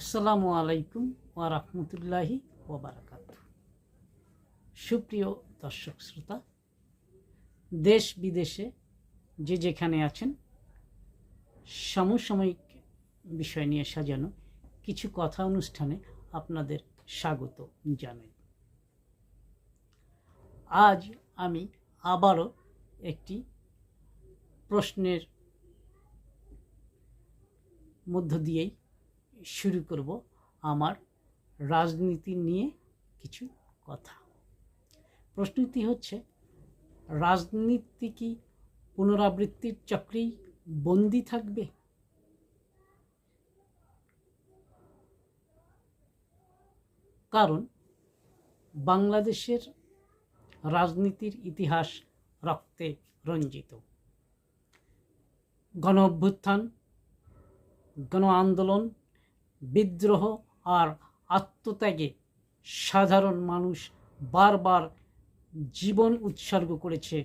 আসসালামু আলাইকুম ওয়া রাহমাতুল্লাহি ওয়া বারাকাতুহু। সুপ্রিয় দর্শক শ্রোতা, দেশ বিদেশে যে যেখানে আছেন, সমসাময়িক বিষয় নিয়ে সাজানো কিছু কথা অনুষ্ঠানে আপনাদের স্বাগত জানাই। আজ আমি আবারও একটি প্রশ্নের মধ্য দিয়েই শুরু করব আমার রাজনীতি নিয়ে কিছু কথা। প্রশ্নটি হচ্ছে, রাজনীতি কি পুনরাবৃত্তির চক্রেই বন্দি থাকবে? কারণ বাংলাদেশের রাজনীতির ইতিহাস রক্তে রঞ্জিত। গণ অভ্যুত্থান গণ আন্দোলন বিদ্রোহ আর আত্মত্যাগে সাধারণ মানুষ বারবার জীবন উৎসর্গ করেছে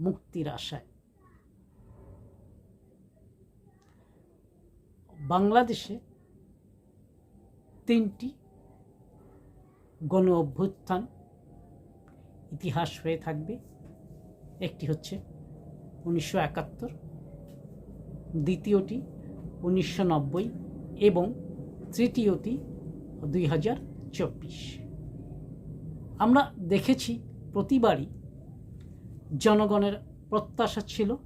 মুক্তির আশায়। বাংলাদেশে তিনটি গণ অভ্যুত্থান ইতিহাস হয়ে থাকবে। একটি হচ্ছে উনিশশো একাত্তর, দ্বিতীয়টি উনিশশো নব্বই এবং তৃতীয়টি, দুই হাজার চব্বিশ। আমরা দেখেছি প্রতিবারই জনগণের প্রত্যাশা ছিল,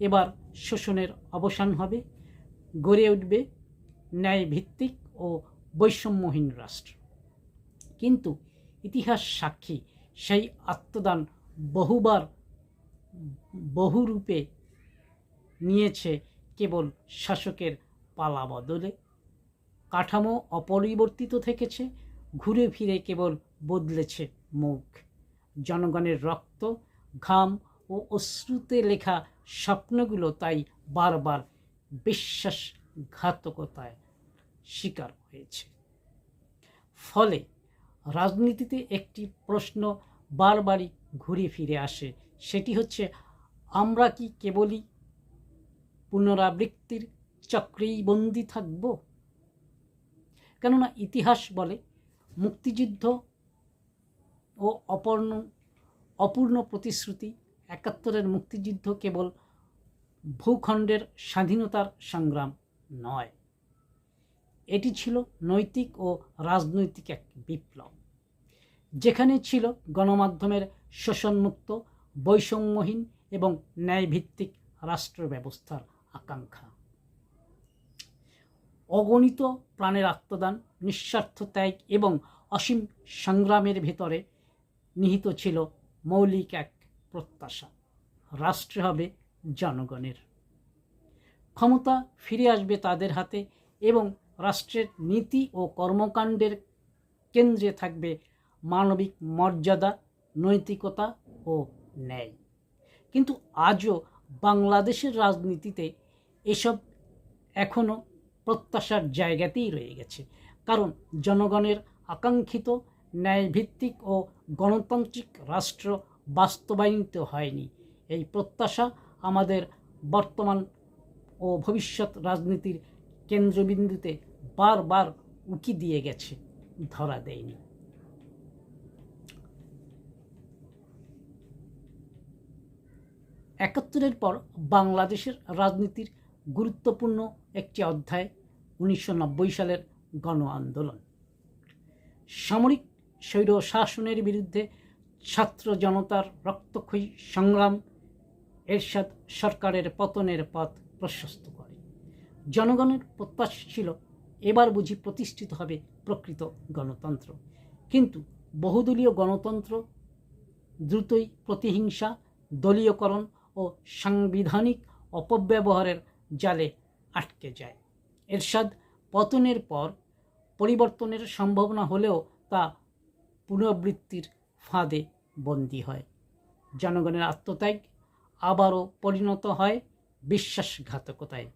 এবার শোষণের অবসান হবে, গড়ে উঠবে ন্যায়ভিত্তিক ও বৈষম্যহীন রাষ্ট্র। কিন্তু ইতিহাস সাক্ষী, সেই আত্মদান বহুবার বহুরূপে নিয়েছে কেবল শাসকের পালা বদলে। কাঠামো অপরিবর্তিত থেকেছে, ঘুরে ফিরে কেবল বদলেছে মুখ। জনগণের রক্ত, ঘাম ও অশ্রুতে লেখা স্বপ্নগুলো তাই বারবার বিশ্বাসঘাতকতায় শিকার হয়েছে। ফলে রাজনীতিতে একটি প্রশ্ন বারবারই ঘুরে ফিরে আসে, সেটি হচ্ছে, আমরা কি কেবলই পুনরাবৃত্তির চক্রেই বন্দি থাকব? কেননা ইতিহাস বলে মুক্তিযুদ্ধ ও অপর্ণ, অপূর্ণ প্রতিশ্রুতি, একাত্তরের মুক্তিযুদ্ধ কেবল ভূখণ্ডের স্বাধীনতার সংগ্রাম নয়। এটি ছিল নৈতিক ও রাজনৈতিক এক বিপ্লব। যেখানে ছিল গণমাধ্যমের শোষণমুক্ত, বৈষম্যহীন এবং ন্যায়ভিত্তিক রাষ্ট্র ব্যবস্থার আকাঙ্ক্ষা। অগণিত প্রাণের আত্মদান, নিঃস্বার্থ ত্যাগ এবং অসীম সংগ্রামের ভেতরে নিহিত ছিল মৌলিক এক প্রত্যাশা। রাষ্ট্র হবে জনগণের। ক্ষমতা ফিরে আসবে তাদের হাতে এবং রাষ্ট্রের নীতি ও কর্মকাণ্ডের কেন্দ্রে থাকবে মানবিক মর্যাদা, নৈতিকতা ও ন্যায়। কিন্তু আজও বাংলাদেশের রাজনীতিতে এসব এখনও প্রত্যাশার জায়গাতেই রয়ে গেছে। কারণ জনগণের আকাঙ্ক্ষিত ন্যায়ভিত্তিক ও গণতান্ত্রিক রাষ্ট্র বাস্তবায়িত হয়নি। এই প্রত্যাশা আমাদের বর্তমান ও ভবিষ্যৎ রাজনীতির কেন্দ্রবিন্দুতে বারবার উকি দিয়ে গেছে, ধরা দেয়নি। একাত্তরের পর বাংলাদেশের রাজনীতির গুরুত্বপূর্ণ একটি অধ্যায় উনিশশো নব্বই সালের গণ আন্দোলন। সামরিক স্বৈর শাসনের বিরুদ্ধে ছাত্র জনতার রক্তক্ষয়ী সংগ্রাম এরশাদ সরকারের পতনের পথ প্রশস্ত করে। জনগণের প্রত্যাশা ছিল, এবার বুঝি প্রতিষ্ঠিত হবে প্রকৃত গণতন্ত্র। কিন্তু বহুদলীয় গণতন্ত্র দ্রুতই প্রতিহিংসা, দলীয়করণ ও সাংবিধানিক অপব্যবহারের জালে আটকে যায়। এরশাদ পতনের পর পরিবর্তনের সম্ভাবনা হলেও তা পুনরাবৃত্তির ফাঁদে বন্দী হয়। জনগণের আত্মত্যাগ আবারও পরিণত হয় বিশ্বাসঘাতকতায়।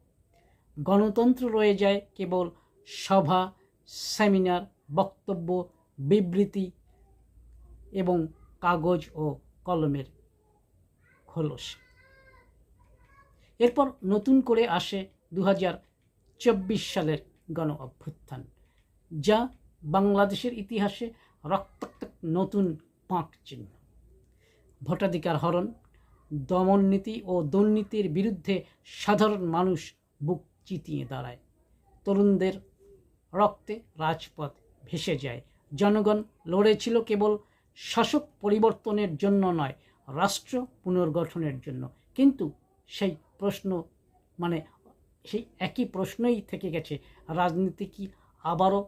গণতন্ত্র রয়ে যায় কেবল সভা, সেমিনার, বক্তব্য, বিবৃতি এবং কাগজ ও কলমের খোলস। এরপর নতুন করে আসে দু হাজার চব্বিশ সালের গণ অভ্যুত্থান যা বাংলাদেশের ইতিহাসে রক্তাক্ত নতুন পাঁক চিহ্ন। ভোটাধিকার হরণ, দমন নীতি ও দুর্নীতির বিরুদ্ধে সাধারণ মানুষ বুক চিতিয়ে দাঁড়ায়। তরুণদের রক্তে রাজপথ ভেসে যায়। জনগণ লড়েছিল কেবল শাসক পরিবর্তনের জন্য নয়, রাষ্ট্র পুনর্গঠনের জন্য। কিন্তু সেই প্রশ্ন মানে সেই একই প্রশ্নই থেকে গেছে। রাজনীতি কি আবারও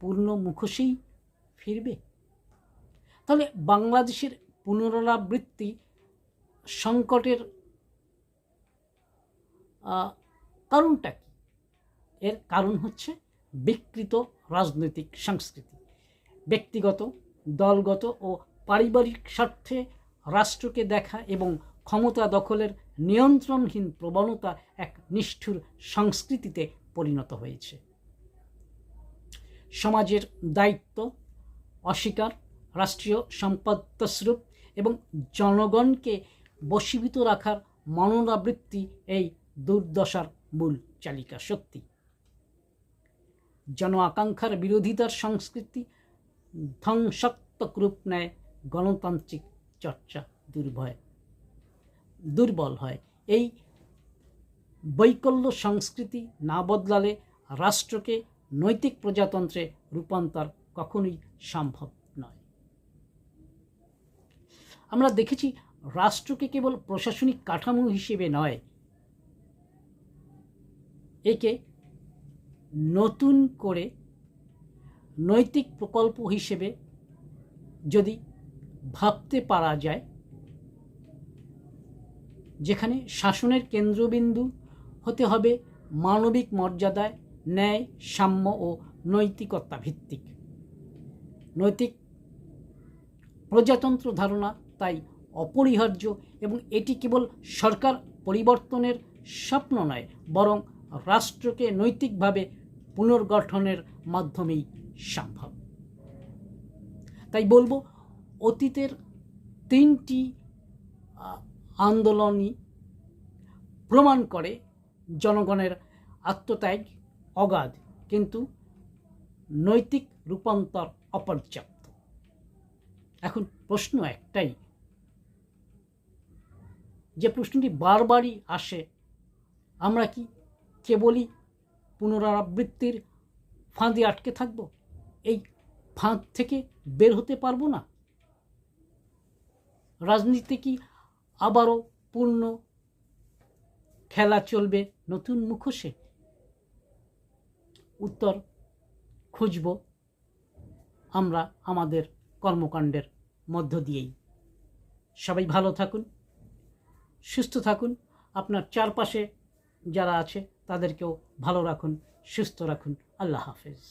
পূর্ণ মুখোশেই ফিরবে? তাহলে বাংলাদেশের পুনরাবৃত্তি সংকটের কারণটা কি? এর কারণ হচ্ছে বিকৃত রাজনৈতিক সংস্কৃতি। ব্যক্তিগত, দলগত ও পারিবারিক স্বার্থে রাষ্ট্রকে দেখা এবং ক্ষমতা দখলের নিয়ন্ত্রণহীন প্রবণতা এক নিষ্ঠুর সংস্কৃতিতে পরিণত হয়েছে। সমাজের দায়িত্ব অস্বীকার, রাষ্ট্রীয় সম্পদ এবং জনগণকে বশীভূত রাখার মনোনাবৃত্তি এই দুর্দশার মূল চালিকা শক্তি। জন আকাঙ্ক্ষার বিরোধিতার সংস্কৃতি ধ্বংসাত্মক রূপ নেয় গণতান্ত্রিক চর্চা দুর্ভয়। দুর্বল হয়। এই বৈকল্য সংস্কৃতি না বদলালে রাষ্ট্রকে নৈতিক প্রজাতন্ত্রে রূপান্তর কখনোই সম্ভব নয়। আমরা দেখেছি রাষ্ট্রকে কেবল প্রশাসনিক কাঠামো হিসেবে নয়, একে নতুন করে নৈতিক প্রকল্প হিসেবে যদি ভাবতে পারা যায় যেখানে শাসনের কেন্দ্রবিন্দু হতে হবে মানবিক মর্যাদায় ন্যায়, সাম্য ও নৈতিকতা ভিত্তিক। নৈতিক প্রজাতন্ত্র ধারণা তাই অপরিহার্য এবং এটি কেবল সরকার পরিবর্তনের স্বপ্ন নয়, বরং রাষ্ট্রকে নৈতিকভাবে পুনর্গঠনের মাধ্যমেই সম্ভব। তাই বলব, অতীতের তিনটি আন্দোলনই প্রমাণ করে জনগণের আত্মত্যাগ, অগাধ, কিন্তু নৈতিক রূপান্তর অপর্যাপ্ত। এখন প্রশ্ন একটাই। যে প্রশ্নটি বারবারই আসে, আমরা কি কেবলই পুনরাবৃত্তির ফাঁদে আটকে থাকব? এই ফাঁদ থেকে বের হতে পারব না? রাজনীতি কি আবারও পূর্ণ খেলা চলবে নতুন মুখোশে। উত্তর খুঁজব আমরা আমাদের কর্মকাণ্ডের মধ্য দিয়েই। সবাই ভালো থাকুন, সুস্থ থাকুন। আপনার চারপাশে যারা আছে তাদেরকেও ভালো রাখুন, সুস্থ রাখুন। আল্লাহ হাফেজ।